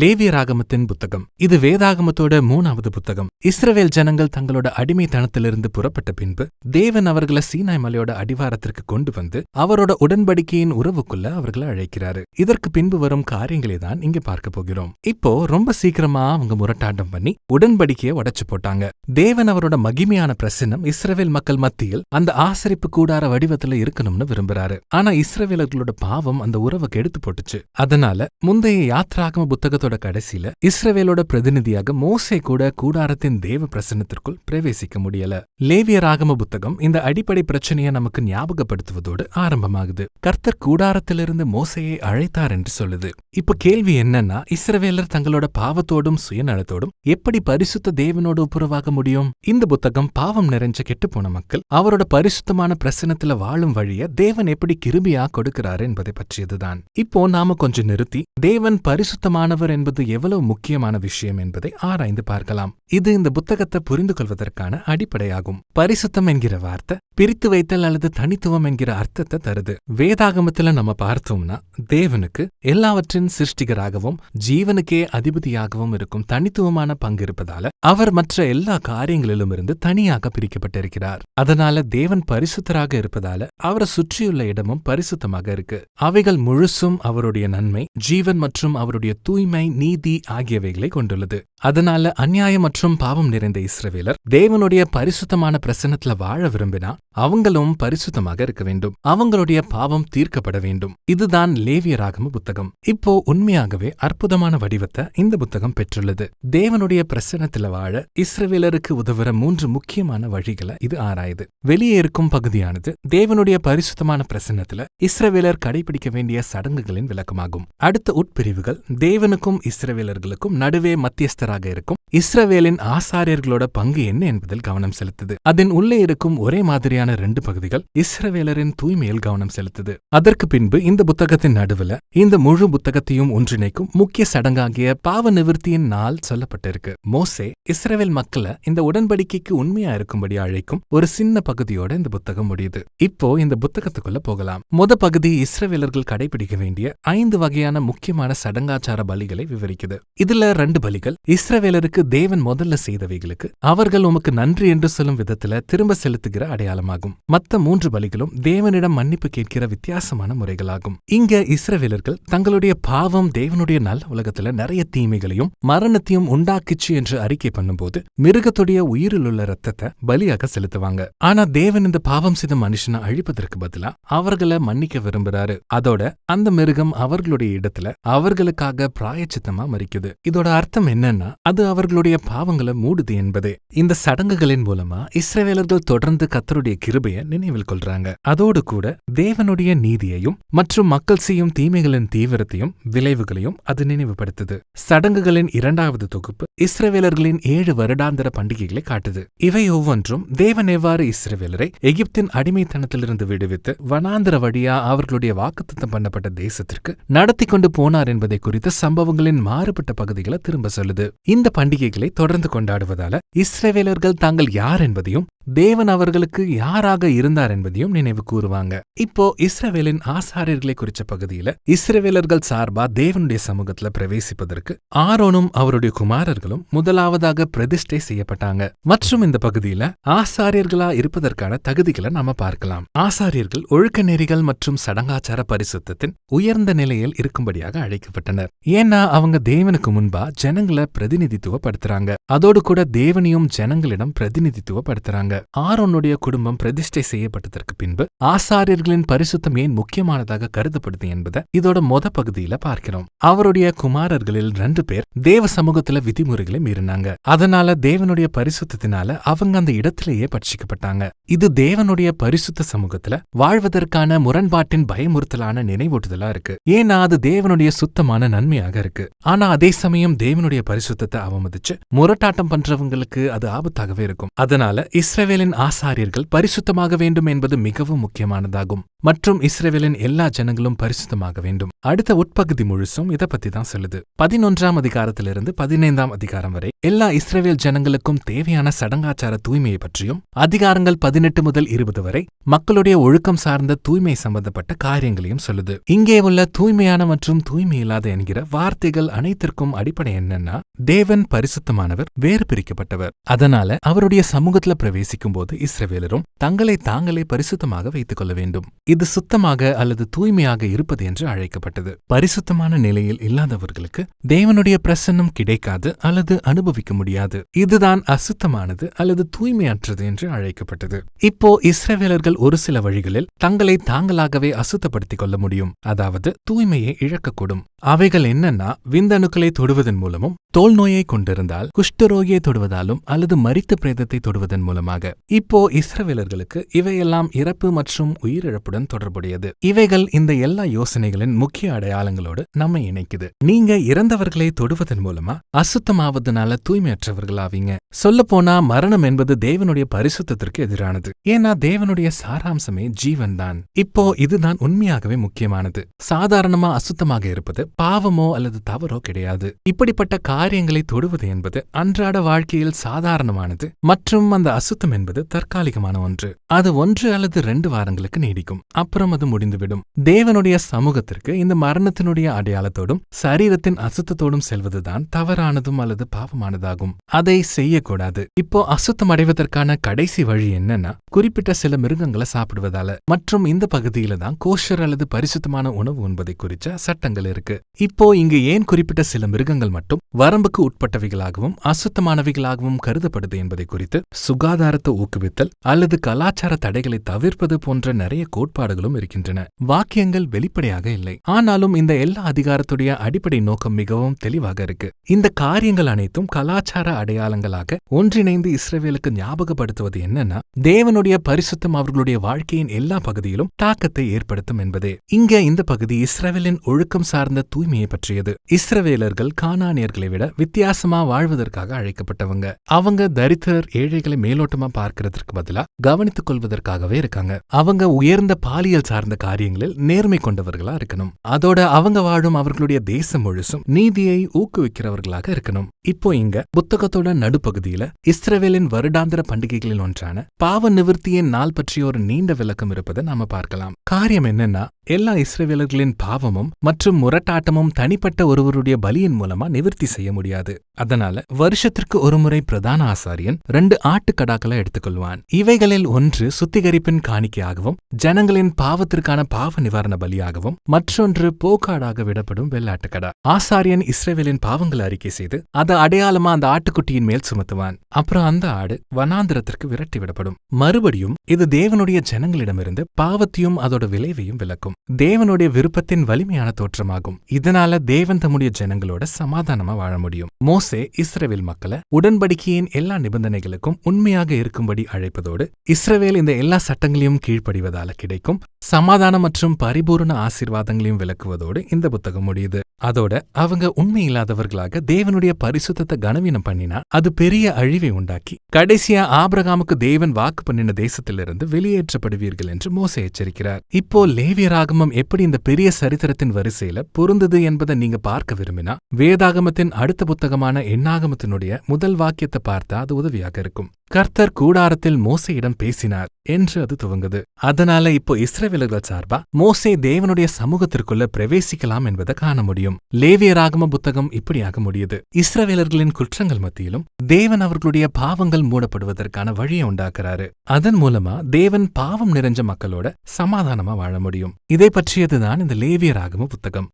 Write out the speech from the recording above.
லேவிய ராகமத்தின் புத்தகம். இது வேதாகமத்தோட மூணாவது புத்தகம். இஸ்ரவேல் ஜனங்கள் தங்களோட அடிமைத்தனத்திலிருந்து புறப்பட்ட பின்பு தேவன் அவர்களை சீனாய் மலையோட அடிவாரத்திற்கு கொண்டு வந்து அவரோட உடன்படிக்கையின் உறவுக்குள்ள அவர்களை அழைக்கிறாரு. இதற்கு பின்பு வரும் காரியங்களை தான் இங்க பார்க்க போகிறோம். இப்போ ரொம்ப சீக்கிரமா அவங்க முரட்டாட்டம் பண்ணி உடன்படிக்கையை உடைச்சு போட்டாங்க. தேவன் அவரோட மகிமையான பிரசன்னம் இஸ்ரவேல் மக்கள் மத்தியில் அந்த ஆசரிப்பு கூடார வடிவத்துல இருக்கணும்னு விரும்புறாரு. ஆனா இஸ்ரவேலர்களோட பாவம் அந்த உறவை கெடுத்து போட்டுச்சு. அதனால முந்தைய யாத்ராகம புத்தகத்தோட கடைசியில இஸ்ரவேலோட பிரதிநிதியாக மோசே கூட கூடாரத்தின் தேவ பிரசன்னத்திற்குள் பிரவேசிக்க முடியல. லேவியராகம புத்தகம் இந்த அடிப்படை பிரச்சனையை நமக்கு ஞாபகப்படுத்துவதோடு ஆரம்பமாகுது. கர்த்தர் கூடாரத்திலிருந்து மோசையை அழைத்தார் என்று சொல்லுது. இப்ப கேள்வி என்னன்னா இஸ்ரவேலர் தங்களோட பாவத்தோடும் சுயநலத்தோடும் எப்படி பரிசுத்த தேவனோடு ஒப்புரவாக முடியும்? இந்த புத்தகம் பாவம் நிறைஞ்ச கெட்டுப்போன மக்கள் அவரோட பரிசுத்தமான பிரசனத்துல வாழும் வழிய தேவன் எப்படி கிருபியா கொடுக்கிறாரு என்பதை பற்றியதுதான். இப்போ நாம கொஞ்சம் நிறுத்தி தேவன் பரிசுத்தமானவர் என்பது எவ்வளவு முக்கியமான விஷயம் என்பதை ஆராய்ந்து பார்க்கலாம். இது இந்த புத்தகத்தை புரிந்து கொள்வதற்கான அடிப்படையாகும். பரிசுத்தம் என்கிற வார்த்தை பிரித்து வைத்தல் அல்லது தனித்துவம் என்கிற அர்த்தத்தை தருது. வேதாகமத்துல நம்ம பார்த்தோம்னா தேவனுக்கு எல்லாவற்றின் சிருஷ்டிகராகவும் ஜீவனுக்கே அதிபதியாகவும் இருக்கும் தனித்துவமான பங்கு இருப்பதால அவர் மற்ற எல்லா காரியங்களிலும் இருந்து தனியாக பிரிக்கப்பட்டிருக்கிறார். அதனால தேவன் பரிசுத்தராக இருப்பதால அவரை சுற்றியுள்ள இடமும் பரிசுத்தமாக இருக்கு. அவைகள் முழுசும் அவருடைய நன்மை ஜீவன் மற்றும் அவருடைய தூய்மை நீதி ஆகியவைகளை கொண்டுள்ளது. அதனால அநியாயம் மற்றும் பாவம் நிறைந்த இஸ்ரவேலர் தேவனுடைய பரிசுத்தமான பிரசனத்துல வாழ விரும்பினா அவங்களும் பரிசுத்தமாக இருக்க வேண்டும். அவங்களுடைய பாவம் தீர்க்கப்பட வேண்டும். இதுதான் லேவியராகம புத்தகம். இப்போ உண்மையாகவே அற்புதமான வடிவத்தை இந்த புத்தகம் பெற்றுள்ளது. தேவனுடைய பிரசனத்துல வாழ இஸ்ரவேலருக்கு உதவுற மூன்று முக்கியமான வழிகளை இது ஆராயுது. வெளியே இருக்கும் பகுதியானது தேவனுடைய பரிசுத்தமான பிரசனத்துல இஸ்ரவேலர் கடைபிடிக்க வேண்டிய சடங்குகளின் விளக்கமாகும். அடுத்த உட்பிரிவுகள் தேவனுக்கும் இஸ்ரவேலர்களுக்கும் நடுவே தயாராக இருக்கும். இஸ்ரவேலின் ஆசாரியர்களோட பங்கு என்ன என்பதில் கவனம் செலுத்துது. அதன் உள்ளே இருக்கும் ஒரே மாதிரியான ரெண்டு பகுதிகள் இஸ்ரவேலரின் தூய்மையில் கவனம் செலுத்துது. அதற்கு பின்பு இந்த புத்தகத்தின் நடுவில் இந்த முழு புத்தகத்தையும் ஒன்றிணைக்கும் முக்கிய சடங்காகிய பாவ நிவர்த்தியின் நாள் சொல்லப்பட்டிருக்கு. மோசே இஸ்ரவேல் மக்களை இந்த உடன்படிக்கைக்கு உண்மையா இருக்கும்படி அழைக்கும் ஒரு சின்ன பகுதியோட இந்த புத்தகம் முடியுது. இப்போ இந்த புத்தகத்துக்குள்ள போகலாம். முத பகுதி இஸ்ரவேலர்கள் கடைபிடிக்க வேண்டிய ஐந்து வகையான முக்கியமான சடங்காச்சார பலிகளை விவரிக்குது. இதுல ரெண்டு பலிகள் இஸ்ரவேலருக்கு தேவன் முதல்ல செய்தவைகளுக்கு அவர்கள் உமக்கு நன்றி என்று சொல்லும் விதத்துல திரும்ப செலுத்துகிற அடையாளமாகும். மத்த மூன்று பலிகளும் தேவனிடம் மன்னிப்பு கேட்கிற வித்தியாசமான முறைகளாகும். இங்க இஸ்ரவேலர்கள் தங்களுடைய பாவம் தேவனுடைய நல்ல உலகத்துல நிறைய தீமைகளையும் மரணத்தையும் உண்டாக்கிச்சு என்று அறிக்கை பண்ணும்போது மிருகத்துடைய உயிரில் உள்ள ரத்தத்தை பலியாக செலுத்துவாங்க. ஆனா தேவன் இந்த பாவம் செய்த மனுஷனை அழிப்பதற்கு பதிலா அவர்களை மன்னிக்க விரும்புறாரு. அதோட அந்த மிருகம் அவர்களுடைய இடத்துல அவர்களுக்காக பிராயச்சித்தமா மறிக்குது இதோட அர்த்தம் என்னன்னா அது அவர்களுடைய பாவங்களை மூடுது என்பதே. இந்த சடங்குகளின் மூலமா இஸ்ரவேலர்கள் தொடர்ந்து கத்தருடைய கிருபையை நினைவில் கொள்றாங்க. அதோடு கூட தேவனுடைய நீதியையும் மற்றும் மக்கள் செய்யும் தீமைகளின் தீவிரத்தையும் விளைவுகளையும் அது நினைவுபடுத்துது. சடங்குகளின் இரண்டாவது தொகுப்பு இஸ்ரவேலர்களின் ஏழு வருடாந்திர பண்டிகைகளை காட்டுது. இவை ஒவ்வொன்றும் தேவன் எவ்வாறு இஸ்ரவேலரை எகிப்தின் அடிமைத்தனத்திலிருந்து விடுவித்து வனாந்திர வழியா அவர்களுடைய வாக்குத்தத்தம் பண்ணப்பட்ட தேசத்திற்கு நடத்தி கொண்டு போனார் என்பதை குறித்த சம்பவங்களின் மாறுபட்ட பகுதிகளை திரும்ப சொல்லுது. இந்த பண்டிகைகளை தொடர்ந்து கொண்டாடுவதால இஸ்ரவேலர்கள் தாங்கள் யார் என்பதையும் தேவன் அவர்களுக்கு யாராக இருந்தார் என்பதையும் நினைவு கூறுவாங்க. இப்போ இஸ்ரவேலின் ஆசாரியர்களை குறிச்ச பகுதியில இஸ்ரவேலர்கள் சார்பா தேவனுடைய சமூகத்துல பிரவேசிப்பதற்கு ஆரோனும் அவருடைய குமாரர்களும் முதலாவதாக பிரதிஷ்டை செய்யப்பட்டாங்க. மற்றும் இந்த பகுதியில ஆசாரியர்களா இருப்பதற்கான தகுதிகளை நாம பார்க்கலாம். ஆசாரியர்கள் ஒழுக்க நெறிகள் மற்றும் சடங்காச்சார பரிசுத்தத்தின் உயர்ந்த நிலையில் இருக்கும்படியாக அழைக்கப்பட்டனர். ஏன்னா அவங்க தேவனுக்கு முன்பா ஜனங்களை பிரதிநிதித்துவப்படுத்துறாங்க. அதோடு கூட தேவனையும் ஜனங்களிடம் பிரதிநிதித்துவப்படுத்துறாங்க. ஆரோனுடைய குடும்பம் பிரதிஷ்டை செய்யப்பட்டதற்கு பின்பு ஆசாரியர்களின் பரிசுத்தம் ஏன் முக்கியமானதாக கருதப்படுது என்பதை இதோட மொத பகுதியில பார்க்கிறோம். அவருடைய குமாரர்களில் ரெண்டு பேர் தேவ சமூகத்துல விதிமுறைகளை மீறினாங்க. அதனால தேவனுடைய பரிசுத்தினால அவங்க அந்த இடத்திலேயே பட்சிக்கப்பட்டாங்க. இது தேவனுடைய பரிசுத்த சமூகத்துல வாழ்வதற்கான முரண்பாட்டின் பயமுறுத்தலான நினைவூட்டுதலா இருக்கு. ஏன்னா அது தேவனுடைய சுத்தமான நன்மையாக இருக்கு. ஆனா அதே சமயம் தேவனுடைய பரிசுத்தத்தை அவமதிச்சு முரட்டாட்டம் பண்றவங்களுக்கு அது ஆபத்தாகவே இருக்கும். அதனால இஸ்ரேல் இஸ்ரேவேலின் ஆசாரியர்கள் பரிசுத்தமாக வேண்டும் என்பது மிகவும் முக்கியமானதாகும். மற்றும் இஸ்ரேவேலின் எல்லா ஜனங்களும் பரிசுத்தமாக வேண்டும். அடுத்த உட்பகுதி முழுசும் இத பத்தி தான் சொல்லுது. பதினொன்றாம் அதிகாரத்திலிருந்து பதினைந்தாம் அதிகாரம் வரை எல்லா இஸ்ரவேல் ஜனங்களுக்கும் தேவையான சடங்காச்சார தூய்மையை பற்றியும் அதிகாரங்கள் பதினெட்டு முதல் இருபது வரை மக்களுடைய ஒழுக்கம் சார்ந்த தூய்மை சம்பந்தப்பட்ட காரியங்களையும் சொல்லுது. இங்கே உள்ள தூய்மையான மற்றும் தூய்மை இல்லாத என்கிற வார்த்தைகள் அனைத்திற்கும் அடிப்படை என்னன்னா தேவன் பரிசுத்தமானவர் வேறு பிரிக்கப்பட்டவர் அதனால அவருடைய சமூகத்துல பிரவேசி போது இஸ்ரவேலரும் தங்களை தாங்களே பரிசுத்தமாக வைத்துக் கொள்ள வேண்டும். இது சுத்தமாக அல்லது தூய்மையாக இருப்பது என்று அழைக்கப்பட்டது. பரிசுத்தமான நிலையில் இல்லாதவர்களுக்கு தேவனுடைய பிரசன்னம் கிடைக்காது அல்லது அனுபவிக்க முடியாது. இதுதான் அசுத்தமானது அல்லது தூய்மையற்றது என்று அழைக்கப்பட்டது. இப்போ இஸ்ரவேலர்கள் ஒரு சில வழிகளில் தங்களை தாங்களாகவே அசுத்தப்படுத்திக் கொள்ள முடியும். அதாவது தூய்மையை இழக்கக்கூடும். அவைகள் என்னன்னா விந்தணுக்களை தொடுவதன் மூலமும் தோல் நோயை கொண்டிருந்தால் குஷ்டரோகியை தொடுவதாலும் அல்லது மரித்த பிரேதத்தை தொடுவதன் மூலமாக இப்போ இஸ்ரவேலர்களுக்கு இவையெல்லாம் இறப்பு மற்றும் உயிரிழப்புடன் தொடர்புடையது. இவைகள் இந்த எல்லா யோசனைகளின் முக்கிய அடையாளங்களோடு நம்மை இணைக்குது. நீங்க இறந்தவர்களை தொடுவதன் மூலமா அசுத்தமாவதுனால தூய்மையற்றவர்களாவீங்க. சொல்லப்போனா மரணம் என்பது தேவனுடைய பரிசுத்தத்திற்கு எதிரானது. ஏன்னா தேவனுடைய சாராம்சமே ஜீவன் தான் இப்போ இதுதான் உண்மையாகவே முக்கியமானது. சாதாரணமா அசுத்தமாக இருப்பது பாவமோ அல்லது தவறோ கிடையாது. இப்படிப்பட்ட காரியங்களை தொடுவது என்பது அன்றாட வாழ்க்கையில் சாதாரணமானது மற்றும் அந்த அசுத்தம் என்பது தற்காலிகமான ஒன்று. அது ஒன்று அல்லது ரெண்டு வாரங்களுக்கு நீடிக்கும். அப்புறம் அது முடிந்துவிடும். தேவனுடைய சமூகத்திற்கு இந்த மரணத்தினுடைய அடையாளத்தோடும் சரீரத்தின் அசுத்தத்தோடும் செல்வதுதான் தவறானதும் அல்லது பாவமானதாகும். அதை செய்ய செய்யக்கூடாது. இப்போ அசுத்தம் அடைவதற்கான கடைசி வழி என்னன்னா குறிப்பிட்ட சில மிருகங்களை சாப்பிடுவதால. மற்றும் இந்த பகுதியில தான் கோஷர் அல்லது பரிசுத்தமான உணவு உண்பதை குறிச்ச சட்டங்கள் இருக்கு. இப்போ இங்கு ஏன் குறிப்பிட்ட சில மிருகங்கள் மட்டும் வரம்புக்கு உட்பட்டவைகளாகவும் அசுத்தமானவைகளாகவும் கருதப்படுது என்பதை குறித்து சுகாதாரத்தை ஊக்குவித்தல் அல்லது கலாச்சார தடைகளை தவிர்ப்பது போன்ற நிறைய கோட்பாடுகளும் இருக்கின்றன. வாக்கியங்கள் வெளிப்படையாக இல்லை. ஆனாலும் இந்த எல்லா அதிகாரத்துடைய அடிப்படை நோக்கம் மிகவும் தெளிவாக இருக்கு. இந்த காரியங்கள் அனைத்தும் கலாச்சார அடையாளங்களாக ஒன்றிணைந்து இஸ்ரவேலுக்கு ஞாபகப்படுத்துவது என்னன்னா தேவனுடைய பரிசுத்தம் அவர்களுடைய வாழ்க்கையின் எல்லா பகுதியிலும் தாக்கத்தை ஏற்படுத்தும் என்பதே. இங்க இந்த பகுதி இஸ்ரவேலின் ஒழுக்கம் சார்ந்த தூய்மையை பற்றியது. இஸ்ரவேலர்கள் கானானியர்களை விட வித்தியாசமா வாழ்வதற்காக அழைக்கப்பட்டவங்க. அவங்க தரித்திரர் ஏழைகளை மேலோட்டமா பார்க்கறதற்கு பதிலா கவனித்துக் கொள்வதற்காகவே இருக்காங்க. அவங்க உயர்ந்த பாலியல் சார்ந்த காரியங்களில் நேர்மை கொண்டவர்களா இருக்கணும். அதோட அவங்க வாழும் அவர்களுடைய தேசம் முழுசும் நீதியை ஊக்குவிக்கிறவர்களாக இருக்கணும். இப்போ இங்க புத்தகத்தோட நடுப்பகுதி பகுதியில இஸ்ரவேலின் வருடாந்திர பண்டிகைகளில் ஒன்றான பாவ நிவர்த்தியின் நாள் பற்றிய ஒரு நீண்ட விளக்கம் இருப்பதை நாம பார்க்கலாம். காரியம் என்னன்னா எல்லா இஸ்ரவேலர்களின் பாவமும் மற்றும் முரட்டாட்டமும் தனிப்பட்ட ஒருவருடைய பலியின் மூலமா நிவர்த்தி செய்ய முடியாது. அதனால வருஷத்திற்கு ஒருமுறை பிரதான ஆசாரியன் ரெண்டு ஆட்டுக்கடாக்களை எடுத்துக்கொள்வான். இவைகளில் ஒன்று சுத்திகரிப்பின் காணிக்கையாகவும் ஜனங்களின் பாவத்திற்கான பாவ நிவாரண பலியாகவும் மற்றொன்று போக்காடாக விடப்படும் வெள்ளாட்டுக்கடா. ஆசாரியன் இஸ்ரேவேலின் பாவங்களை அறிக்கை செய்து அதை அடையாளமா அந்த ஆட்டுக்குட்டியின் மேல் சுமத்துவான். அப்புறம் அந்த ஆடு வனாந்திரத்திற்கு விரட்டி விடப்படும். மறுபடியும் இது தேவனுடைய ஜனங்களிடமிருந்து பாவத்தையும் அதோட விளைவையும் விளக்கும். தேவனுடைய விருப்பத்தின் வலிமையான தோற்றமாகும். இதனால தேவன் தம்முடைய ஜனங்களோட சமாதானமா வாழ முடியும். மோசே இஸ்ரவேல் மக்களை உடன்படிக்கையின் எல்லா நிபந்தனைகளுக்கும் உண்மையாக இருக்கும்படி அழைப்பதோடு இஸ்ரவேல் இந்த எல்லா சட்டங்களையும் கீழ்ப்படிவதால கிடைக்கும் சமாதானம் மற்றும் பரிபூரண ஆசீர்வாதங்களையும் விளக்குவதோடு இந்த புத்தகம் முடியுது. அதோட அவங்க உண்மை இல்லாதவர்களாக தேவனுடைய பரிசுத்தத்தை கனவீனம் பண்ணினா அது பெரிய அழிவை உண்டாக்கி. கடைசியா ஆபிரகாமுக்கு தேவன் வாக்கு பண்ணின தேசத்திலிருந்து வெளியேற்றப்படுவீர்கள் என்று மோச எச்சரிக்கிறார். இப்போ லேவியராகமம் எப்படி இந்த பெரிய சரித்திரத்தின் வரிசையில பொருந்தது என்பதை நீங்க பார்க்க விரும்பினா வேதாகமத்தின் அடுத்த புத்தகமான எண்ணாகமத்தினுடைய முதல் வாக்கியத்தை பார்த்தா அது உதவியாக இருக்கும். கர்த்தர் கூடாரத்தில் மோசையிடம் பேசினார் என்று அது துவங்குது. அதனால இப்போ இஸ்ரேவேலர்கள் சார்பா மோசே தேவனுடைய சமூகத்திற்குள்ள பிரவேசிக்கலாம் என்பதை காண முடியும். லேவியராகம புத்தகம் இப்படியாக முடியுது. இஸ்ரவேலர்களின் குற்றங்கள் மத்தியிலும் தேவன் அவர்களுடைய பாவங்கள் மூடப்படுவதற்கான வழியை உண்டாக்குறாரு. அதன் மூலமா தேவன் பாவம் நிறைஞ்ச மக்களோட சமாதானமா வாழ முடியும். இதை பற்றியதுதான் இந்த லேவியராகம புத்தகம்.